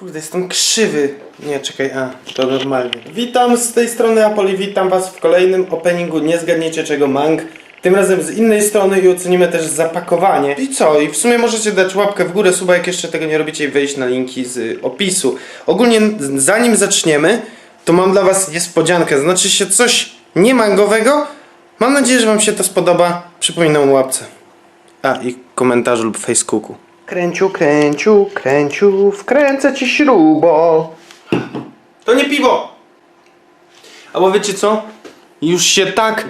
Kurde, jestem krzywy. Nie, czekaj, a, to normalnie. Witam z tej strony Apoli, witam was w kolejnym openingu Nie zgadniecie czego mang. Tym razem z innej strony i ocenimy też zapakowanie. I co? I w sumie możecie dać łapkę w górę, suba jak jeszcze tego nie robicie i wejść na linki z opisu. Ogólnie zanim zaczniemy, to mam dla was niespodziankę. Znaczy się coś nie mangowego. Mam nadzieję, że wam się to spodoba. Przypominam o łapce. A, i komentarzu lub Facebooku. Kręciu, kręciu, kręciu, wkręcę ci śrubo. To nie piwo! Albo wiecie co? Już się tak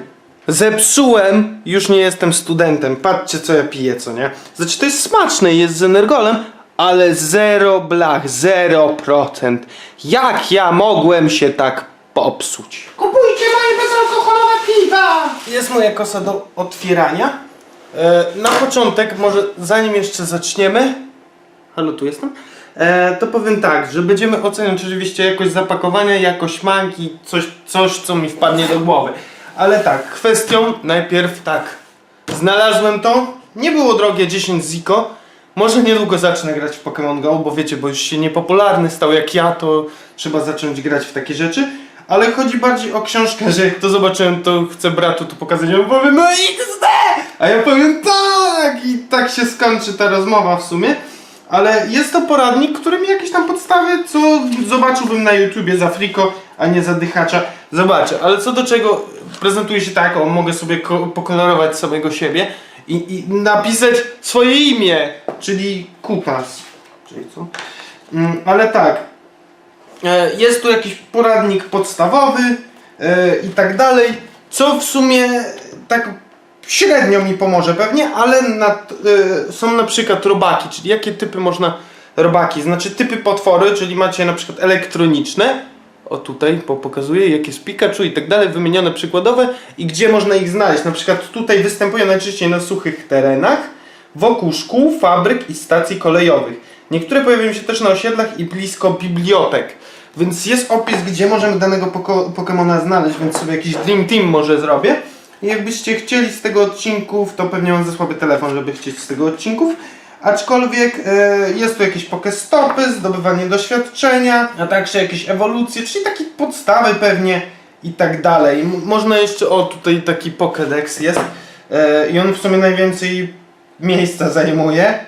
zepsułem, już nie jestem studentem. Patrzcie co ja piję, co nie? Znaczy to jest smaczne, jest z energolem, ale zero blach, 0%. Jak ja mogłem się tak popsuć? Kupujcie moje bezalkoholowe piwa! Jest moja kosa do otwierania. E, na początek, może zanim jeszcze zaczniemy, halo, tu jestem, e, to powiem tak, że będziemy oceniać oczywiście jakość zapakowania, jakość manki, coś, coś co mi wpadnie do głowy. Ale tak, kwestią najpierw tak, znalazłem to, nie było drogie 10 ziko, może niedługo zacznę grać w Pokémon Go, bo wiecie, bo już się niepopularny stał jak ja, to trzeba zacząć grać w takie rzeczy. Ale chodzi bardziej o książkę, że jak to zobaczyłem, to chcę bratu to pokazać, on powie no XD! A ja powiem tak! I tak się skończy ta rozmowa w sumie. Ale jest to poradnik, który mi jakieś tam podstawy, co zobaczyłbym na YouTubie za friko, a nie za dychacza. Zobaczę, ale co do czego prezentuje się tak, o mogę sobie ko- pokolorować samego siebie i, i napisać swoje imię, czyli Kutas. Czyli co? Mm, ale tak, E, Jest tu jakiś poradnik podstawowy e, i tak dalej, co w sumie tak średnio mi pomoże pewnie, ale na, e, są na przykład robaki, czyli jakie typy można robaki, znaczy typy potwory, czyli macie na przykład elektroniczne, o tutaj po- pokazuję, jak jest Pikachu i tak dalej, wymienione przykładowe i gdzie można ich znaleźć. Na przykład tutaj występują najczęściej na suchych terenach, wokół szkół, fabryk i stacji kolejowych. Niektóre pojawiają się też na osiedlach i blisko bibliotek. Więc jest opis, gdzie możemy danego Pokemona znaleźć, więc sobie jakiś Dream Team może zrobię. Jakbyście chcieli z tego odcinków, to pewnie mam za słaby telefon, żeby chcieć z tego odcinków. Aczkolwiek e, jest tu jakieś pokestopy, zdobywanie doświadczenia, a także jakieś ewolucje, czyli takie podstawy pewnie i tak dalej. M- można jeszcze, o tutaj taki Pokédex jest e, i on w sumie najwięcej miejsca zajmuje,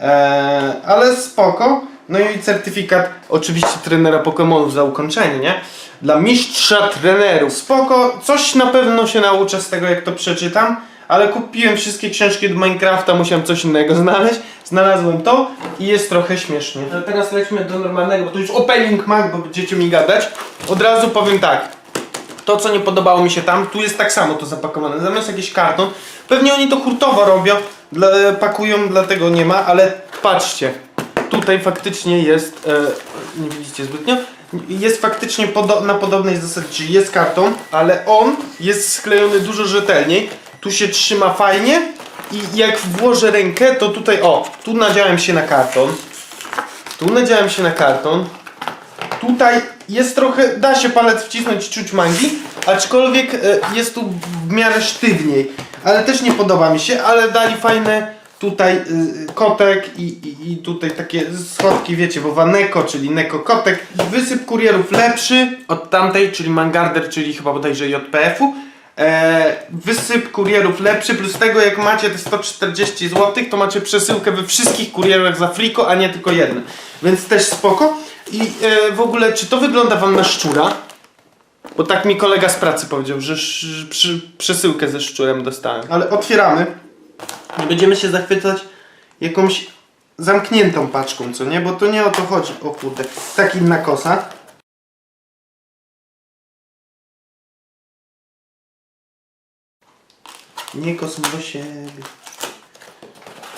e, ale spoko. No i certyfikat oczywiście trenera Pokémonów za ukończenie, nie? Dla mistrza trenerów. Spoko, coś na pewno się nauczę z tego jak to przeczytam, ale kupiłem wszystkie książki do Minecrafta, musiałem coś innego znaleźć. Znalazłem to i jest trochę śmiesznie. Ale teraz lećmy do normalnego, bo to już opening mag, bo będziecie mi gadać. Od razu powiem tak. To, co nie podobało mi się tam, tu jest tak samo to zapakowane. Zamiast jakiś karton, pewnie oni to hurtowo robią, dla, pakują, dlatego nie ma, ale patrzcie, tutaj faktycznie jest, e, nie widzicie zbytnio, jest faktycznie podo na podobnej zasadzie, czyli jest karton, ale on jest sklejony dużo rzetelniej. Tu się trzyma fajnie i jak włożę rękę, to tutaj, o, tu nadziałem się na karton, tu nadziałem się na karton, Tutaj jest trochę, da się palec wcisnąć czuć mangi, aczkolwiek e, jest tu w miarę sztywniej. Ale też nie podoba mi się, ale dali fajne tutaj y, kotek i, i, i tutaj takie schodki, wiecie, bo Neko, czyli Neko kotek. Wysyp kurierów lepszy od tamtej, czyli Mangarder, czyli chyba bodajże JPF-u. E, wysyp kurierów lepszy, plus tego jak macie te 140 zł, to macie przesyłkę we wszystkich kurierach za friko, a nie tylko jedne. Więc też spoko. I e, w ogóle, czy to wygląda wam na szczura? Bo tak mi kolega z pracy powiedział, że przesyłkę ze szczurem dostałem. Ale otwieramy. I Będziemy się zachwycać jakąś zamkniętą paczką, co nie? Bo to nie o to chodzi. O kurde, tak inna kosa. Nie kosą do siebie.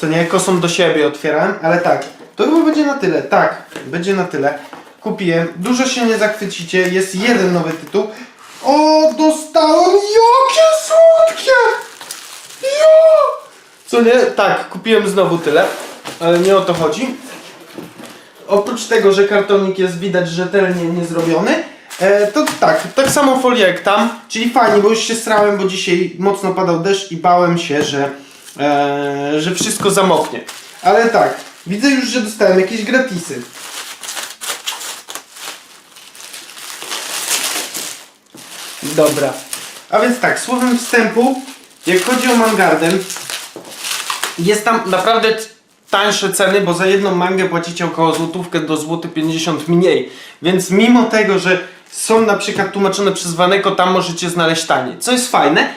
Co nie, kosą do siebie otwierałem, ale tak. To chyba będzie na tyle. Tak, będzie na tyle. Kupiłem. Dużo się nie zachwycicie. Jest jeden nowy tytuł. O, dostałem! Jakie słodkie! Jo! Co nie? Tak, kupiłem znowu tyle, ale nie o to chodzi. Oprócz tego, że kartonik jest widać rzetelnie niezrobiony, e, to tak, tak samo folię jak tam, czyli fajnie, bo już się srałem, bo dzisiaj mocno padał deszcz i bałem się, że, e, że wszystko zamoknie. Ale tak, widzę już, że dostałem jakieś gratisy. Dobra. A więc tak, słowem wstępu, jak chodzi o Mangarden, jest tam naprawdę tańsze ceny, bo za jedną mangę płacicie około złotówkę do złoty 50 mniej. Więc mimo tego, że są na przykład tłumaczone przez Waneko, tam możecie znaleźć taniej. Co jest fajne,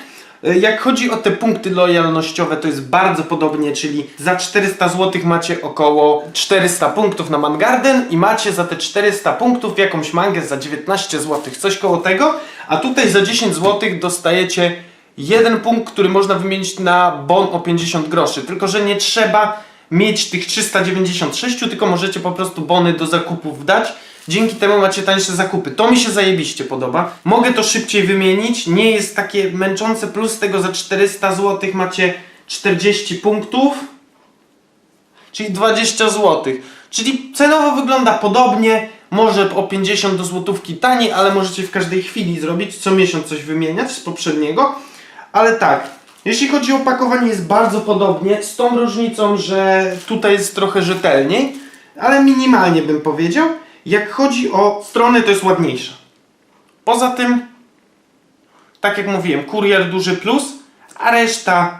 y, jak chodzi o te punkty lojalnościowe, to jest bardzo podobnie, czyli za 400 zł macie około 400 punktów na Mangarden i macie za te 400 punktów jakąś mangę za 19 zł, coś koło tego, a tutaj za 10 zł dostajecie jeden punkt, który można wymienić na bon o 50 groszy. Tylko, że nie trzeba mieć tych 396, tylko możecie po prostu bony do zakupów dać. Dzięki temu macie tańsze zakupy. To mi się zajebiście podoba. Mogę to szybciej wymienić. Nie jest takie męczące. Plus tego za 400 zł macie 40 punktów. Czyli 20 zł. Czyli cenowo wygląda podobnie. Może o 50 do złotówki taniej, ale możecie w każdej chwili zrobić. Co miesiąc coś wymieniać z poprzedniego. Ale tak, jeśli chodzi o opakowanie jest bardzo podobnie, z tą różnicą, że tutaj jest trochę rzetelniej, ale minimalnie bym powiedział. Jak chodzi o stronę, to jest ładniejsza. Poza tym, tak jak mówiłem, kurier duży plus, a reszta,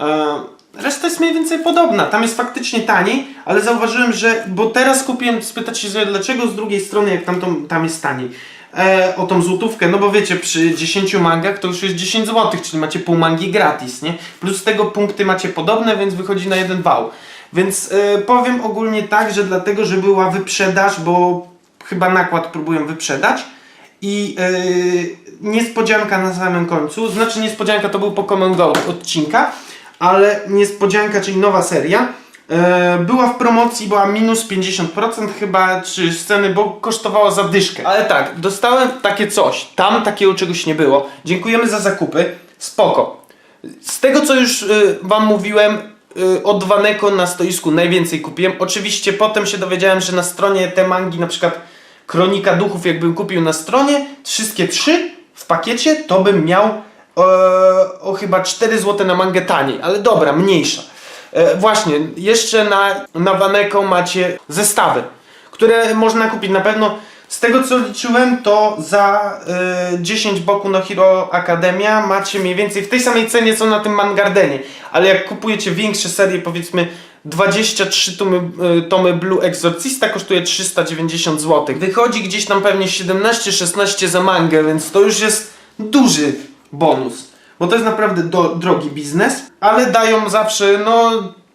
e, reszta jest mniej więcej podobna. Tam jest faktycznie taniej, ale zauważyłem, że, bo teraz kupiłem, spytać się dlaczego z drugiej strony, jak tam, tam jest taniej. E, o tą złotówkę, no bo wiecie, przy 10 mangach to już jest 10 zł, czyli macie pół mangi gratis, nie? Plus z tego punkty macie podobne, więc wychodzi na jeden wał. Więc e, powiem ogólnie tak, że dlatego, że była wyprzedaż, bo chyba nakład próbują wyprzedać i e, niespodzianka na samym końcu, znaczy niespodzianka to był Pokémon Go odcinka, ale niespodzianka, czyli nowa seria, była w promocji, była minus 50% chyba, czy sceny, bo kosztowała za dyszkę. Ale tak, dostałem takie coś, tam takiego czegoś nie było. Dziękujemy za zakupy, spoko. Z tego co już y, wam mówiłem, y, od Waneko na stoisku najwięcej kupiłem. Oczywiście potem się dowiedziałem, że na stronie te mangi, na przykład Kronika Duchów, jakbym kupił na stronie, wszystkie trzy w pakiecie, to bym miał e, o chyba 4 zł na mangę taniej, ale dobra, mniejsza. E, właśnie, jeszcze na, na Waneko macie zestawy, które można kupić na pewno. Z tego co liczyłem, to za e, 10 Boku no Hero Academia macie mniej więcej w tej samej cenie co na tym Mangardenie. Ale jak kupujecie większe serie, powiedzmy 23 tomy, e, tomy Blue Exorcista kosztuje 390 zł. Wychodzi gdzieś tam pewnie 17-16 za mangę, więc to już jest duży bonus. Bo to jest naprawdę do, drogi biznes, ale dają zawsze, no,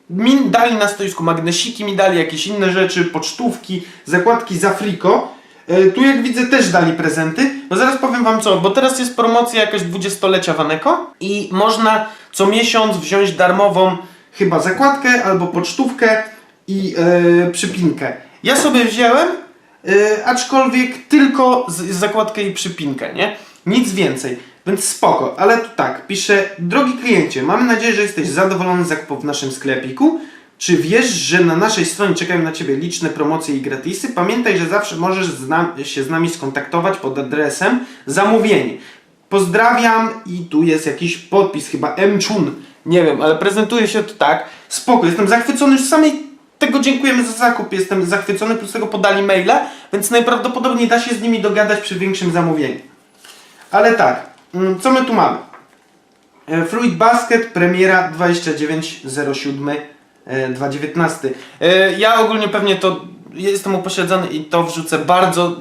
mi dali na stoisku magnesiki, mi dali jakieś inne rzeczy, pocztówki, zakładki z Afriko. E, Tu jak widzę też dali prezenty. No zaraz powiem wam co, bo teraz jest promocja jakaś 20-lecia Waneko i można co miesiąc wziąć darmową chyba zakładkę albo pocztówkę i e, przypinkę. Ja sobie wziąłem, e, aczkolwiek tylko z, z zakładkę i przypinkę, nie? Nic więcej. Więc spoko, ale tu tak, pisze Drogi kliencie, mamy nadzieję, że jesteś zadowolony z zakupów w naszym sklepiku. Czy wiesz, że na naszej stronie czekają na Ciebie liczne promocje i gratisy? Pamiętaj, że zawsze możesz się z nami skontaktować pod adresem zamówienie. Pozdrawiam i tu jest jakiś podpis, chyba M-Chun. Nie wiem, ale prezentuje się to tak. Spoko, jestem zachwycony już samej tego dziękujemy za zakup, jestem zachwycony, plus tego podali maila, więc najprawdopodobniej da się z nimi dogadać przy większym zamówieniu. Ale tak, co my tu mamy? E, Fruit Basket, premiera 29.07 e, 2019. E, Ja ogólnie pewnie to jestem upośledzony i to wrzucę bardzo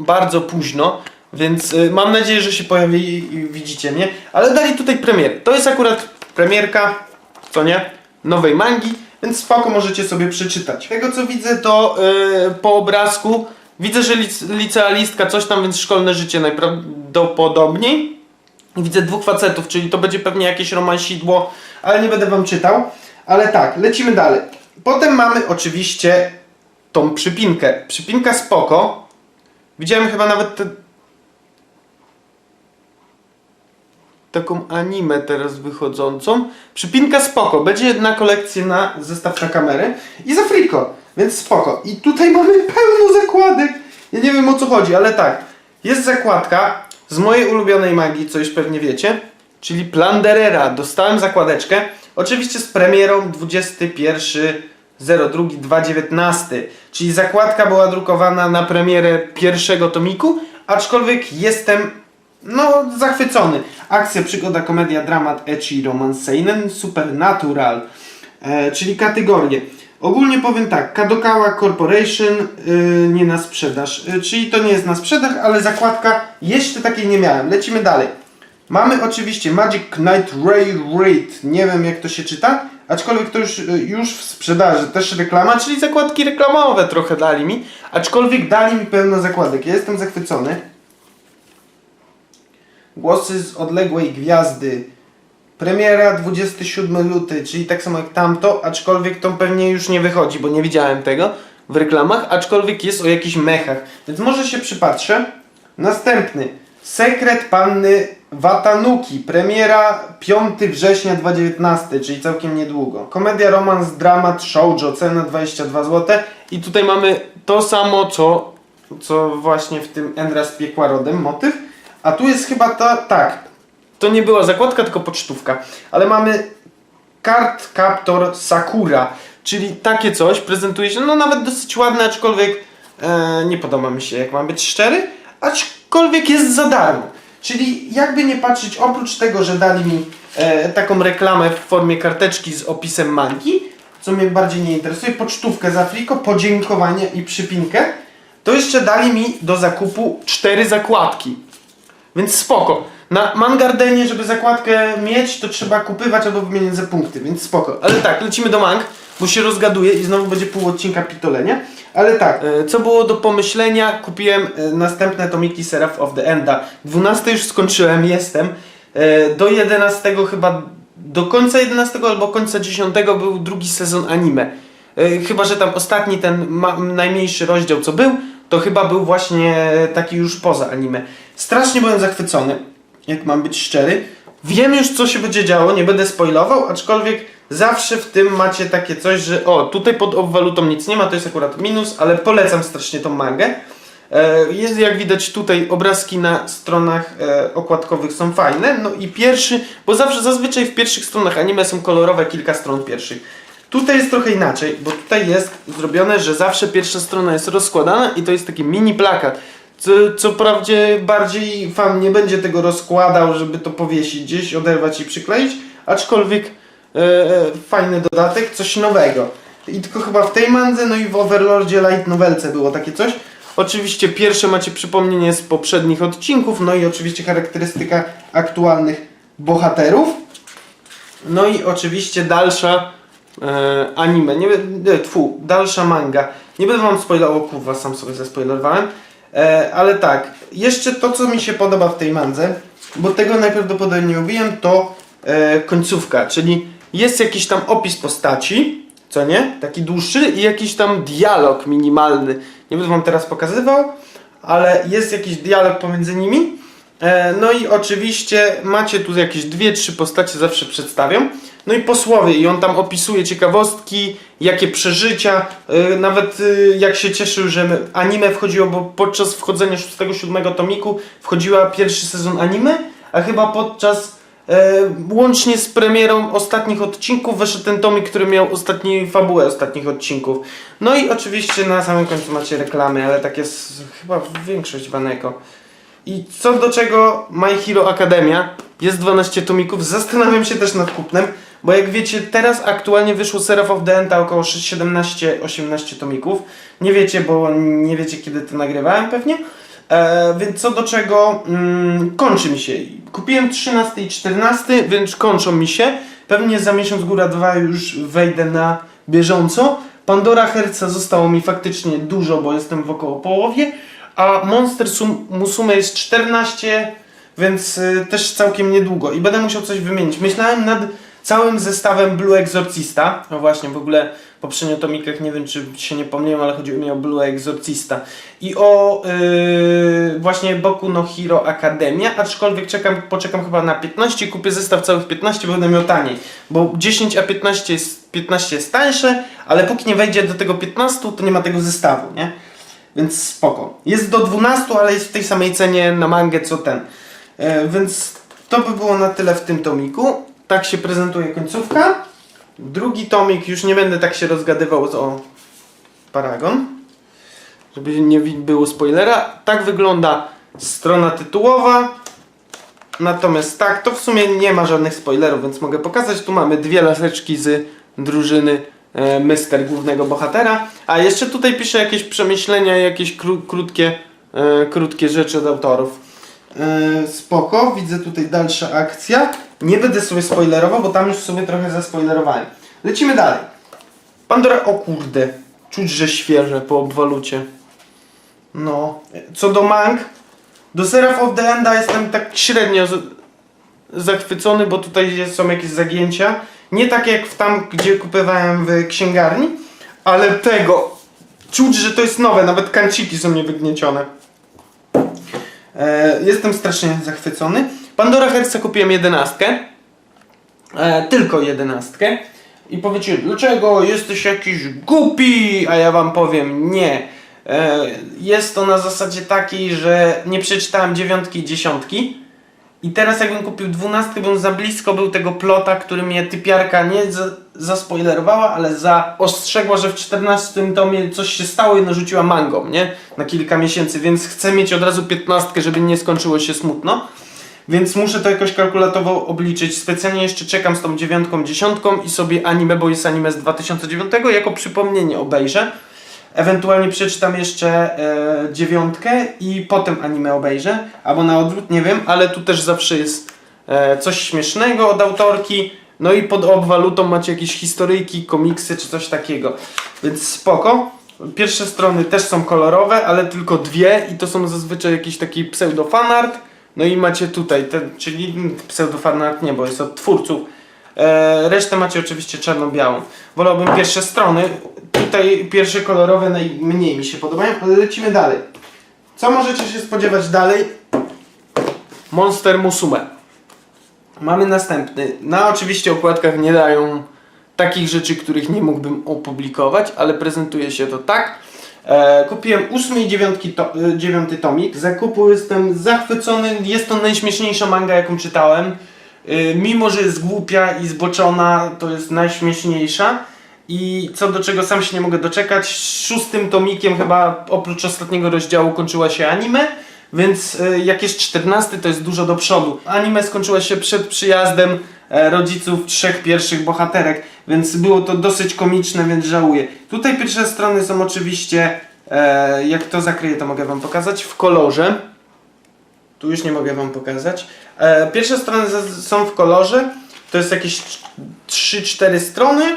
bardzo późno, więc mam nadzieję, że się pojawi i widzicie mnie. Ale dali tutaj premierę. To jest akurat premierka, co nie? Nowej mangi, więc spoko możecie sobie przeczytać. Tego co widzę to y, po obrazku widzę, że lic licealistka coś tam, więc szkolne życie najprawdopodobniej. Widzę dwóch facetów, czyli to będzie pewnie jakieś romansidło, ale nie będę wam czytał. Ale tak, lecimy dalej. Potem mamy oczywiście tą przypinkę. Przypinka spoko. Widziałem chyba nawet te... taką anime teraz wychodzącą. Przypinka spoko. Będzie na kolekcję na zestaw na kamerę. I za friko, więc spoko. I tutaj mamy pełno zakładek. Ja nie wiem o co chodzi, ale tak. Jest zakładka z mojej ulubionej magii, co już pewnie wiecie. Czyli Planderera. Dostałem zakładeczkę. Oczywiście z premierą 21 02 2019, czyli zakładka była drukowana na premierę pierwszego tomiku, aczkolwiek jestem no zachwycony. Akcja, przygoda, komedia, dramat, ecchi, romans, seinen, supernatural, e, czyli kategorie. Ogólnie powiem tak, Kadokawa Corporation y, nie na sprzedaż, y, czyli to nie jest na sprzedaż, ale zakładka jeszcze takiej nie miałem. Lecimy dalej. Mamy oczywiście Magic Knight Ray Raid, nie wiem jak to się czyta, aczkolwiek to już, y, już w sprzedaży, też reklama, czyli zakładki reklamowe trochę dali mi, aczkolwiek dali mi pełno zakładek, ja jestem zachwycony. Głosy z odległej gwiazdy. Premiera 27 luty, czyli tak samo jak tamto, aczkolwiek to pewnie już nie wychodzi, bo nie widziałem tego w reklamach, aczkolwiek jest o jakichś mechach, więc może się przypatrzę. Następny. Sekret Panny Watanuki. Premiera 5 września 2019, czyli całkiem niedługo. Komedia, romans, dramat, shoujo, cena 22 zł. I tutaj mamy to samo, co, co właśnie w tym Endra z piekła rodem, motyw. A tu jest chyba ta, tak, to nie była zakładka, tylko pocztówka. Ale mamy Card Captor Sakura, czyli takie coś prezentuje się, no nawet dosyć ładne, aczkolwiek e, nie podoba mi się, jak mam być szczery, aczkolwiek jest za darmo. Czyli jakby nie patrzeć, oprócz tego, że dali mi e, taką reklamę w formie karteczki z opisem manki, co mnie bardziej nie interesuje, pocztówkę z Afriko, podziękowanie i przypinkę, to jeszcze dali mi do zakupu cztery zakładki. Więc spoko. Na Mangardenie, żeby zakładkę mieć, to trzeba kupywać albo wymieniać za punkty, więc spoko. Ale tak, lecimy do Mang, bo się rozgaduje i znowu będzie pół odcinka pitolenia. Ale tak, e, co było do pomyślenia, kupiłem e, następne tomiki Seraph of the Enda. 12 już skończyłem, jestem. E, Do 11 chyba, do końca 11 albo końca 10 był drugi sezon anime. Chyba, że tam ostatni, ten najmniejszy rozdział co był, to chyba był właśnie taki już poza anime. Strasznie byłem zachwycony, jak mam być szczery. Wiem już co się będzie działo, nie będę spoilował, aczkolwiek zawsze w tym macie takie coś, że o, tutaj pod obwalutą nic nie ma, to jest akurat minus, ale polecam strasznie tą mangę. E, Jest jak widać tutaj obrazki na stronach e, okładkowych są fajne. No i pierwszy, bo zawsze zazwyczaj w pierwszych stronach anime są kolorowe kilka stron pierwszych. Tutaj jest trochę inaczej, bo tutaj jest zrobione, że zawsze pierwsza strona jest rozkładana i to jest taki mini plakat. Co, co wprawdzie bardziej fan nie będzie tego rozkładał, żeby to powiesić gdzieś, oderwać i przykleić, aczkolwiek e, e, fajny dodatek, coś nowego. I tylko chyba w tej mandze, no i w Overlordzie Light Novelce było takie coś. Oczywiście pierwsze macie przypomnienie z poprzednich odcinków, no i oczywiście charakterystyka aktualnych bohaterów. No i oczywiście dalsza e, anime, nie, nie tfu, dalsza manga. Nie będę wam spoilował, kurwa, sam sobie zaspoilerowałem. E, ale tak, jeszcze to co mi się podoba w tej mandze, bo tego najprawdopodobniej nie mówiłem, to e, końcówka, czyli jest jakiś tam opis postaci, co nie? Taki dłuższy i jakiś tam dialog minimalny. Nie będę wam teraz pokazywał, ale jest jakiś dialog pomiędzy nimi. E, No i oczywiście macie tu jakieś dwie, trzy postacie zawsze przedstawią. No i posłowie i on tam opisuje ciekawostki, jakie przeżycia, e, nawet e, jak się cieszył, że anime wchodziło, bo podczas wchodzenia 6-7 tomiku wchodziła pierwszy sezon anime, a chyba podczas e, łącznie z premierą ostatnich odcinków wyszedł ten tomik, który miał ostatni fabułę ostatnich odcinków. No i oczywiście na samym końcu macie reklamy, ale tak jest chyba większość Baneko. I co do czego My Hero Academia jest 12 tomików, zastanawiam się też nad kupnem, bo jak wiecie, teraz aktualnie wyszło Seraph of the Enta około 17-18 tomików. Nie wiecie, bo nie wiecie kiedy to nagrywałem pewnie. E, więc co do czego mm, kończy mi się. Kupiłem 13 i 14, więc kończą mi się. Pewnie za miesiąc góra dwa już wejdę na bieżąco. Pandora Herca zostało mi faktycznie dużo, bo jestem w około połowie. A Monster Sum Musume jest 14, więc y, też całkiem niedługo. I będę musiał coś wymienić. Myślałem nad całym zestawem Blue Exorcista. No właśnie, w ogóle w poprzednich tomikach nie wiem, czy się nie pomyliłem, ale chodziło mi o Blue Exorcista. I o yy, właśnie Boku no Hero Academia, aczkolwiek czekam, poczekam chyba na 15, kupię zestaw całych 15, bo będę miał taniej. Bo 10 a 15 jest, 15 jest tańsze, ale póki nie wejdzie do tego 15, to nie ma tego zestawu, nie? Więc spoko. Jest do 12, ale jest w tej samej cenie na mangę co ten. E, więc to by było na tyle w tym tomiku. Tak się prezentuje końcówka. Drugi tomik, już nie będę tak się rozgadywał o Paragon. Żeby nie było spoilera. Tak wygląda strona tytułowa. Natomiast tak, to w sumie nie ma żadnych spoilerów, więc mogę pokazać. Tu mamy dwie laseczki z drużyny e, Mister głównego bohatera. A jeszcze tutaj piszę jakieś przemyślenia, jakieś kró- krótkie, e, krótkie rzeczy od autorów. E, spoko, widzę tutaj dalsza akcja. Nie będę sobie spoilerował, bo tam już sobie trochę zaspoilerowałem. Lecimy dalej. Pandora, o kurde, czuć, że świeże po obwalucie. No, co do mang, do Seraph of the Enda jestem tak średnio zachwycony, bo tutaj są jakieś zagięcia. Nie tak jak w tam, gdzie kupowałem w księgarni, ale tego czuć, że to jest nowe, nawet kanciki są niewygniecione. E, jestem strasznie zachwycony. Pandora Herca kupiłem jedenastkę. E, tylko jedenastkę. I powiecie, dlaczego jesteś jakiś głupi? A ja wam powiem, nie. E, jest to na zasadzie takiej, że nie przeczytałem dziewiątki i dziesiątki. I teraz jakbym kupił dwunastkę, bym za blisko był tego plota, który mnie typiarka nie zaspoilerowała, ale zaostrzegła, że w 14 tomie coś się stało i narzuciła mangą, nie? Na kilka miesięcy, więc chcę mieć od razu 15, żeby nie skończyło się smutno. Więc muszę to jakoś kalkulatowo obliczyć. Specjalnie jeszcze czekam z tą dziewiątką, dziesiątką i sobie anime, bo jest anime z 2009, jako przypomnienie obejrzę. Ewentualnie przeczytam jeszcze e, dziewiątkę i potem anime obejrzę, albo na odwrót, nie wiem, ale tu też zawsze jest e, coś śmiesznego od autorki. No i pod obwalutą macie jakieś historyjki, komiksy czy coś takiego. Więc spoko. Pierwsze strony też są kolorowe, ale tylko dwie i to są zazwyczaj jakiś taki pseudo-fanart. No i macie tutaj, ten, czyli mm, pseudo-fanart nie, bo jest od twórców. E, resztę macie oczywiście czarno-białą. Wolałbym pierwsze strony. Tutaj pierwsze kolorowe najmniej mi się podobają, ale lecimy dalej. Co możecie się spodziewać dalej? Monster Musume. Mamy następny. Na oczywiście okładkach nie dają takich rzeczy, których nie mógłbym opublikować, ale prezentuje się to tak. E, kupiłem 8 i 9 to, e, dziewiąty tomik. Zakupu jestem zachwycony. Jest to najśmieszniejsza manga, jaką czytałem. E, mimo, że jest głupia i zboczona, to jest najśmieszniejsza. I co do czego sam się nie mogę doczekać, szóstym tomikiem chyba oprócz ostatniego rozdziału kończyła się anime, więc e, jak jest czternasty to jest dużo do przodu. Anime skończyło się przed przyjazdem e, rodziców trzech pierwszych bohaterek, więc było to dosyć komiczne, więc żałuję. Tutaj pierwsze strony są oczywiście, e, jak to zakryję to mogę wam pokazać, w kolorze. Tu już nie mogę wam pokazać. Pierwsze strony są w kolorze. To jest jakieś 3-4 strony.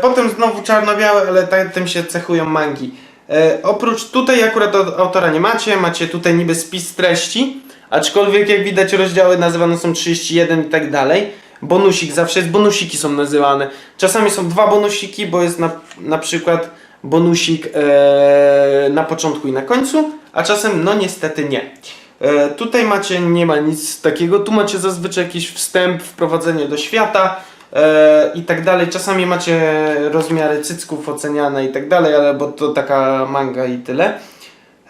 Potem znowu czarno-białe, ale tym się cechują mangi. E, oprócz tutaj akurat autora nie macie, macie tutaj niby spis treści, aczkolwiek jak widać rozdziały nazywane są 31 i tak dalej. Bonusik zawsze jest, bonusiki są nazywane. Czasami są dwa bonusiki, bo jest na, na przykład bonusik e, na początku i na końcu, a czasem no niestety nie. E, tutaj macie, nie ma nic takiego, tu macie zazwyczaj jakiś wstęp, wprowadzenie do świata e, i tak dalej. Czasami macie rozmiary cycków oceniane i tak dalej, ale bo to taka manga i tyle.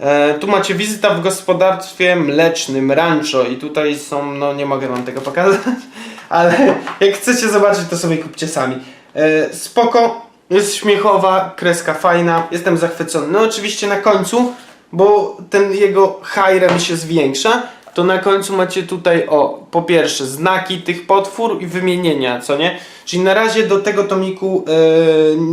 E, tu macie wizyta w gospodarstwie mlecznym, rancho i tutaj są, no nie mogę wam tego pokazać, ale jak chcecie zobaczyć to sobie kupcie sami. E, spoko, jest śmiechowa, kreska fajna, jestem zachwycony. No oczywiście na końcu, bo ten jego hajrem się zwiększa, to na końcu macie tutaj o, po pierwsze znaki tych potwór i wymienienia, co nie? Czyli na razie do tego tomiku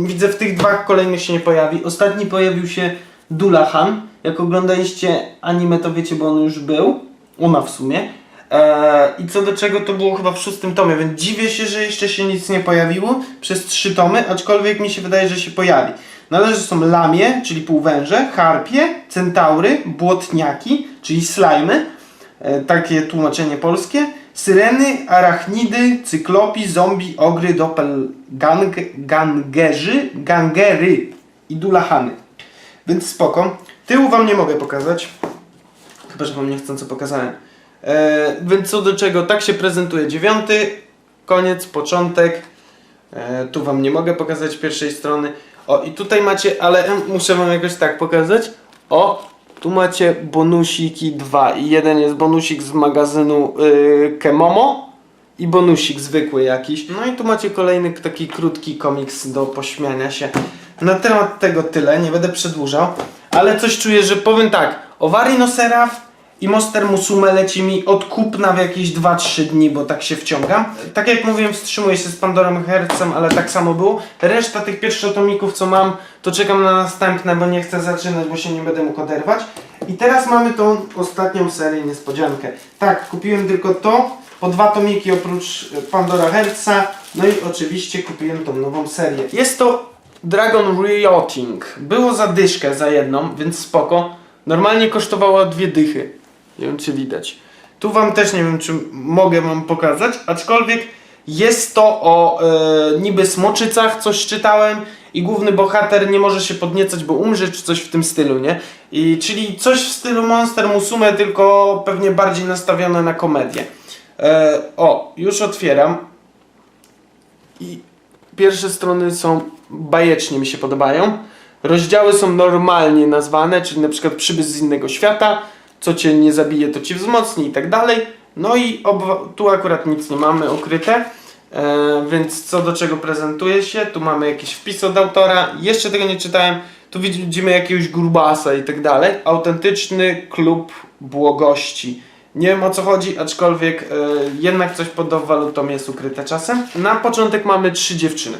e, widzę w tych dwóch kolejnych się nie pojawi. Ostatni pojawił się Dulahan. Jak oglądaliście anime to wiecie, bo on już był. Ona w sumie. E, I co do czego to było chyba w szóstym tomie, więc dziwię się, że jeszcze się nic nie pojawiło przez trzy tomy, aczkolwiek mi się wydaje, że się pojawi. Należy są lamie, czyli półwęże, harpie, centaury, błotniaki, czyli slajmy, takie tłumaczenie polskie, syreny, arachnidy, cyklopi, zombie, ogry, doppelgangerzy, gangery i dulahany. Więc spoko. Tyłu wam nie mogę pokazać. Chyba, że wam niechcąco pokazałem. E, więc co do czego, tak się prezentuje dziewiąty, koniec, początek. E, tu wam nie mogę pokazać pierwszej strony. O, i tutaj macie, ale muszę wam jakoś tak pokazać. O, tu macie bonusiki dwa. I jeden jest bonusik z magazynu yy, Kemomo i bonusik zwykły jakiś. No i tu macie kolejny taki krótki komiks do pośmiania się. Na temat tego tyle, nie będę przedłużał, ale coś czuję, że powiem tak, o Warino Seraph i Monster Musume leci mi od kupna w jakieś 2-3 dni, bo tak się wciągam. Tak jak mówiłem, wstrzymuję się z Pandorą Hercem, ale tak samo było. Reszta tych pierwszotomików, co mam, to czekam na następne, bo nie chcę zaczynać, bo się nie będę mógł oderwać. I teraz mamy tą ostatnią serię niespodziankę. Tak, kupiłem tylko to, po dwa tomiki oprócz e, Pandora Herca, no i oczywiście kupiłem tą nową serię. Jest to Dragon Rioting. Było za dyszkę za jedną, więc spoko. Normalnie kosztowało dwie dychy. Nie wiem czy widać. Tu wam też nie wiem czy mogę wam pokazać, aczkolwiek jest to o e, niby smoczycach, coś czytałem i główny bohater nie może się podniecać, bo umrze, czy coś w tym stylu, nie? I, czyli coś w stylu Monster Musume, tylko pewnie bardziej nastawione na komedię. E, o, już otwieram. I pierwsze strony są bajecznie mi się podobają. Rozdziały są normalnie nazwane, czyli na przykład przybysz z innego świata, co cię nie zabije, to ci wzmocni i tak dalej. No i tu akurat nic nie mamy ukryte, e, więc co do czego prezentuje się, tu mamy jakiś wpis od autora, jeszcze tego nie czytałem, tu widzimy jakiegoś grubasa i tak dalej. Autentyczny klub błogości. Nie wiem o co chodzi, aczkolwiek e, jednak coś pod walutą jest ukryte czasem. Na początek mamy trzy dziewczyny.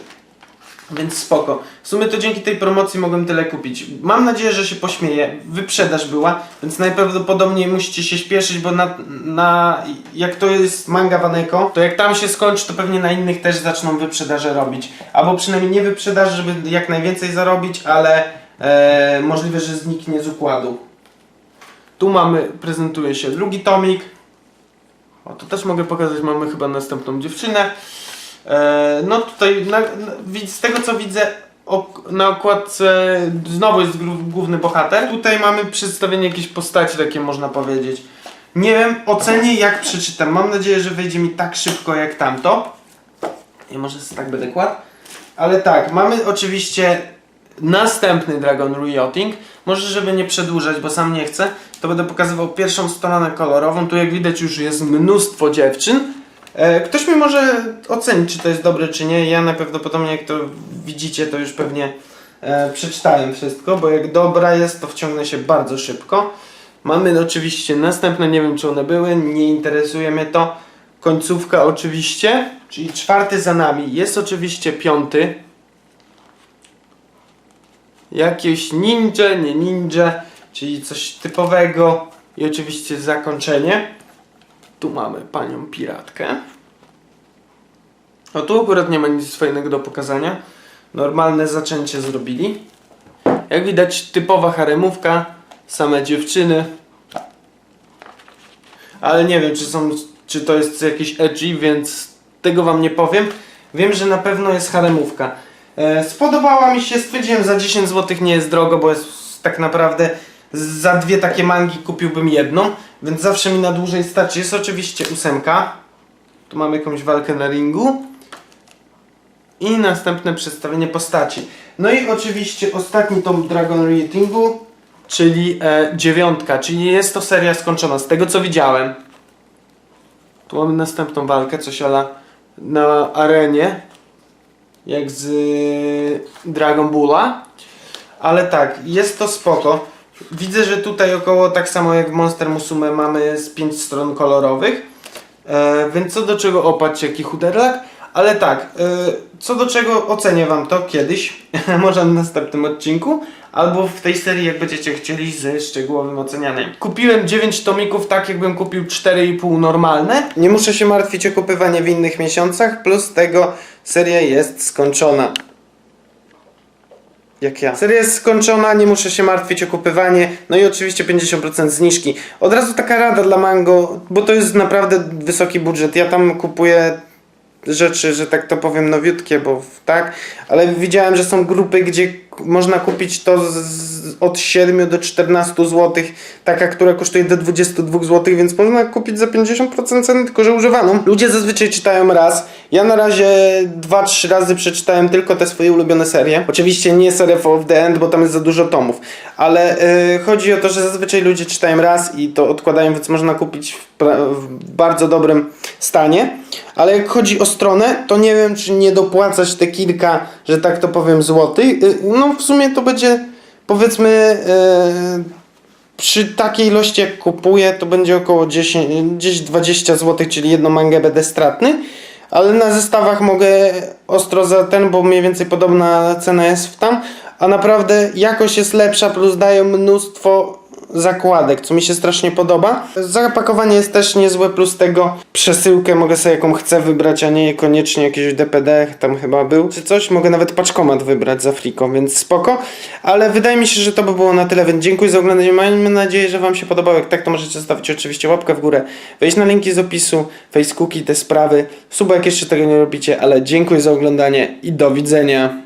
Więc spoko. W sumie to dzięki tej promocji mogłem tyle kupić. Mam nadzieję, że się pośmieje. Wyprzedaż była, więc najprawdopodobniej musicie się śpieszyć, bo na, na jak to jest manga Waneko, to jak tam się skończy, to pewnie na innych też zaczną wyprzedaże robić. Albo przynajmniej nie wyprzedaż, żeby jak najwięcej zarobić, ale e, możliwe, że zniknie z układu. Tu mamy, prezentuje się drugi tomik. O, to też mogę pokazać, mamy chyba następną dziewczynę. E, no tutaj, na, na, z tego co widzę, ok, na okładce znowu jest główny bohater. Tutaj mamy przedstawienie jakiejś postaci, takie można powiedzieć. Nie wiem, ocenię jak przeczytam. Mam nadzieję, że wejdzie mi tak szybko jak tamto. I może sobie tak będę kładł. Ale tak, mamy oczywiście następny Dragon Rioting. Może, żeby nie przedłużać, bo sam nie chcę, to będę pokazywał pierwszą stronę kolorową. Tu jak widać już jest mnóstwo dziewczyn. E, Ktoś mi może ocenić, czy to jest dobre, czy nie. Ja najprawdopodobniej, jak to widzicie, to już pewnie e, przeczytałem wszystko, bo jak dobra jest, to wciągnę się bardzo szybko. Mamy oczywiście następne, nie wiem czy one były, nie interesuje mnie to. Końcówka oczywiście, czyli czwarty za nami. Jest oczywiście piąty. Jakieś ninja, nie ninja, czyli coś typowego. I oczywiście zakończenie. Tu mamy panią piratkę. No tu akurat nie ma nic fajnego do pokazania. Normalne zaczęcie zrobili. Jak widać typowa haremówka, same dziewczyny. Ale nie wiem czy są, czy to jest jakieś edgy, więc tego wam nie powiem. Wiem, że na pewno jest haremówka. E, spodobała mi się, stwierdziłem za 10 zł nie jest drogo, bo jest tak naprawdę za dwie takie mangi kupiłbym jedną, więc zawsze mi na dłużej starczy. Jest oczywiście ósemka. Tu mamy jakąś walkę na ringu. I następne przedstawienie postaci. No i oczywiście ostatni tom Dragon Ratingu, czyli e, dziewiątka, czyli jest to seria skończona, z tego co widziałem. Tu mamy następną walkę, coś ala na arenie, jak z y, Dragon Balla. Ale tak, jest to spoko. Widzę, że tutaj około tak samo jak w Monster Musume mamy z 5 stron kolorowych. E, więc co do czego opatrz jaki chuderlak. Ale tak, e, co do czego ocenię wam to kiedyś, może w następnym odcinku, albo w tej serii jak będziecie chcieli ze szczegółowym ocenianiem. Kupiłem 9 tomików tak jakbym kupił 4,5 normalne. Nie muszę się martwić o kupywanie w innych miesiącach, plus tego seria jest skończona. Jak ja. Seria jest skończona, nie muszę się martwić o kupywanie. No i oczywiście 50% zniżki. Od razu taka rada dla Mango, bo to jest naprawdę wysoki budżet. Ja tam kupuję rzeczy, że tak to powiem, nowiutkie, bo tak, ale widziałem, że są grupy, gdzie można kupić to z, od 7 do 14 zł, taka, która kosztuje do 22 zł, więc można kupić za 50% ceny, tylko że używaną. Ludzie zazwyczaj czytają raz. Ja na razie 2-3 razy przeczytałem tylko te swoje ulubione serie. Oczywiście nie serię of the End, bo tam jest za dużo tomów, ale yy, chodzi o to, że zazwyczaj ludzie czytają raz i to odkładają, więc można kupić w, w bardzo dobrym stanie. Ale jak chodzi o stronę, to nie wiem, czy nie dopłacać te kilka, że tak to powiem, złotych. Y, No w sumie to będzie powiedzmy przy takiej ilości jak kupuję, to będzie około 10, gdzieś 20 zł, czyli jedną mangę będę stratny. Ale na zestawach mogę ostro za ten, bo mniej więcej podobna cena jest w tam. A naprawdę jakość jest lepsza, plus dają mnóstwo zakładek, co mi się strasznie podoba. Zapakowanie jest też niezłe, plus tego przesyłkę mogę sobie jaką chcę wybrać, a nie koniecznie jakieś DPD, tam chyba był, czy coś. Mogę nawet paczkomat wybrać za friko, więc spoko. Ale wydaje mi się, że to by było na tyle, więc dziękuję za oglądanie. Mam nadzieję, że Wam się podobało. Jak tak, to możecie zostawić oczywiście łapkę w górę, wejść na linki z opisu, Facebooki, te sprawy. Suba, jak jeszcze tego nie robicie, ale dziękuję za oglądanie i do widzenia.